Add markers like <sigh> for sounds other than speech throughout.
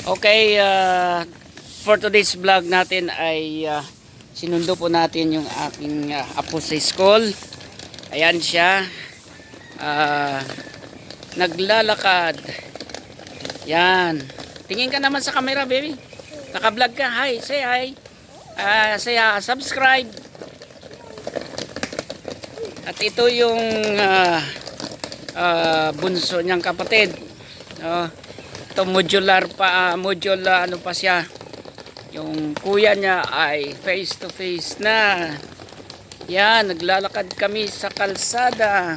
Okay, uh, for today's vlog natin ay uh, sinundo po natin yung aking uh, apo sa school. Ayan siya. Uh, naglalakad. Yan. Tingin ka naman sa camera, baby. Naka-vlog ka. Hi, say hi. Uh, say uh, subscribe. At ito yung uh, uh, bunso niyang kapatid. Oh, ito modular pa, ah, modular ano pa siya. Yung kuya niya ay face to face na. Yan, naglalakad kami sa kalsada.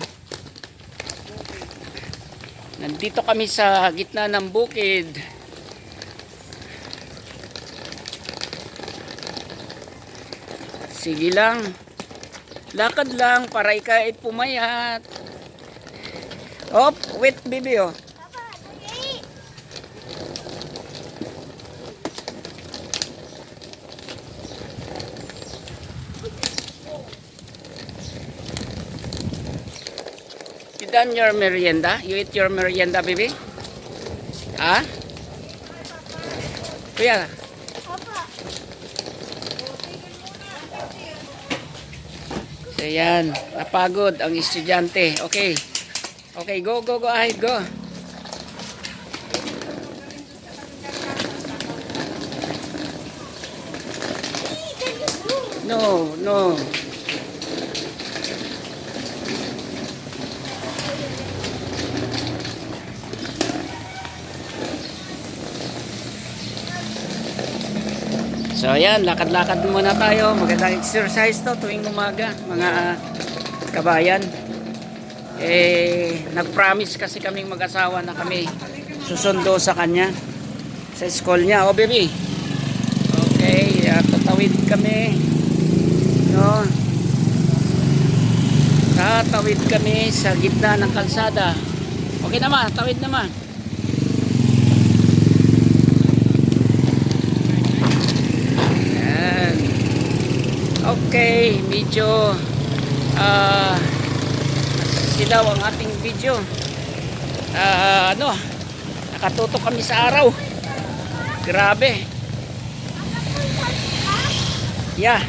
Nandito kami sa gitna ng bukid. Sige lang. Lakad lang para ikaw ay pumayat. Op, wait baby oh. Done your merienda? You eat your merienda, baby? Ha? Kuya, so yan, napagod ang estudyante. Okay. Okay, go, go, go ahead, go. No, no. So ayan, lakad-lakad muna tayo. Magandang exercise to tuwing umaga, mga kabayan. Eh, nag-promise kasi kaming mag-asawa na kami susundo sa kanya sa school niya. Oh, baby. Okay, uh, tatawid kami. No. Tatawid kami sa gitna ng kalsada. Okay naman, tawid naman. Yan. Okay, medyo ah silaw ang ating video. Ah, ano, nakatutok kami sa araw. Grabe. Yeah.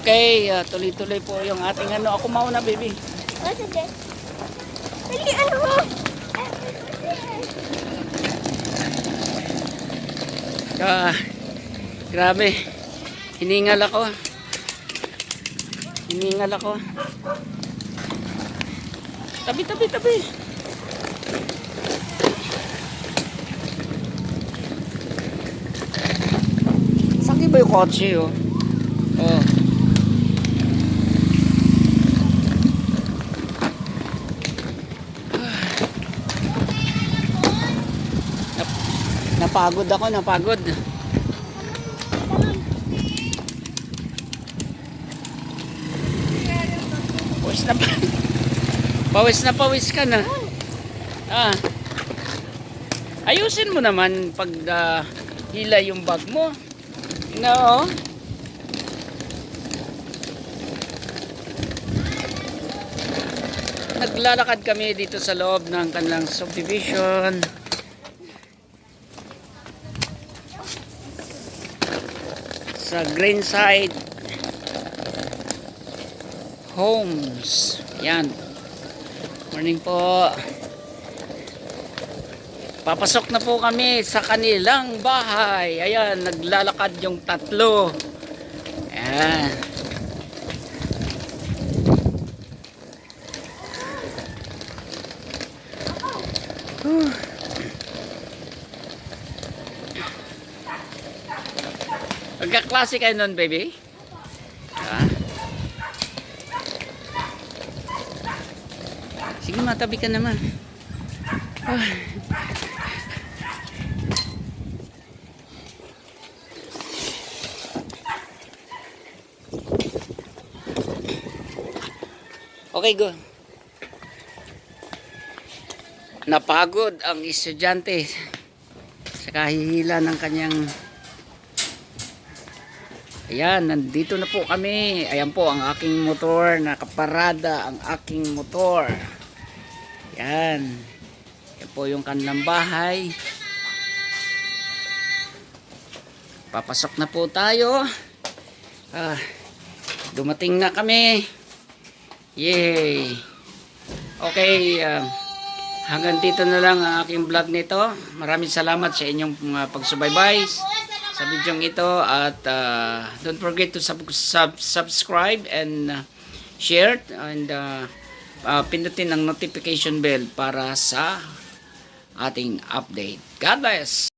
Okay, ah, tuloy-tuloy po yung ating ano. Ako mauna, baby. Oh. Dali, ano mo? Ah, grabe. Hiningal ako. Hiningal ako. Tabi, tabi, tabi. Saan ba yung kotse, oh? Oh. Napagod ako, napagod. Pawis na pa. <laughs> Pawis na pawis ka na. Ah. Ayusin mo naman pag ah, hila yung bag mo. No. Naglalakad kami dito sa loob ng kanilang subdivision. Sa Greenside Homes. Yan. Morning po. Papasok na po kami sa kanilang bahay. Ayan, naglalakad yung tatlo. Ayan. Magkaklase kayo nun, baby? Ha? Sige, matabi ka naman. Ah. Okay, go. Napagod ang estudyante sa kahihila ng kanyang Ayan, nandito na po kami. Ayan po ang aking motor. Nakaparada ang aking motor. Ayan. Yan po yung kanilang bahay. Papasok na po tayo. Ah, dumating na kami. Yay! Okay, ah, hanggang dito na lang ang aking vlog nito. Maraming salamat sa inyong mga pagsubaybay sa video ito at ah, don't forget to sub- sub- subscribe and ah, share and ah, ah, pindutin ang notification bell para sa ating update. God bless!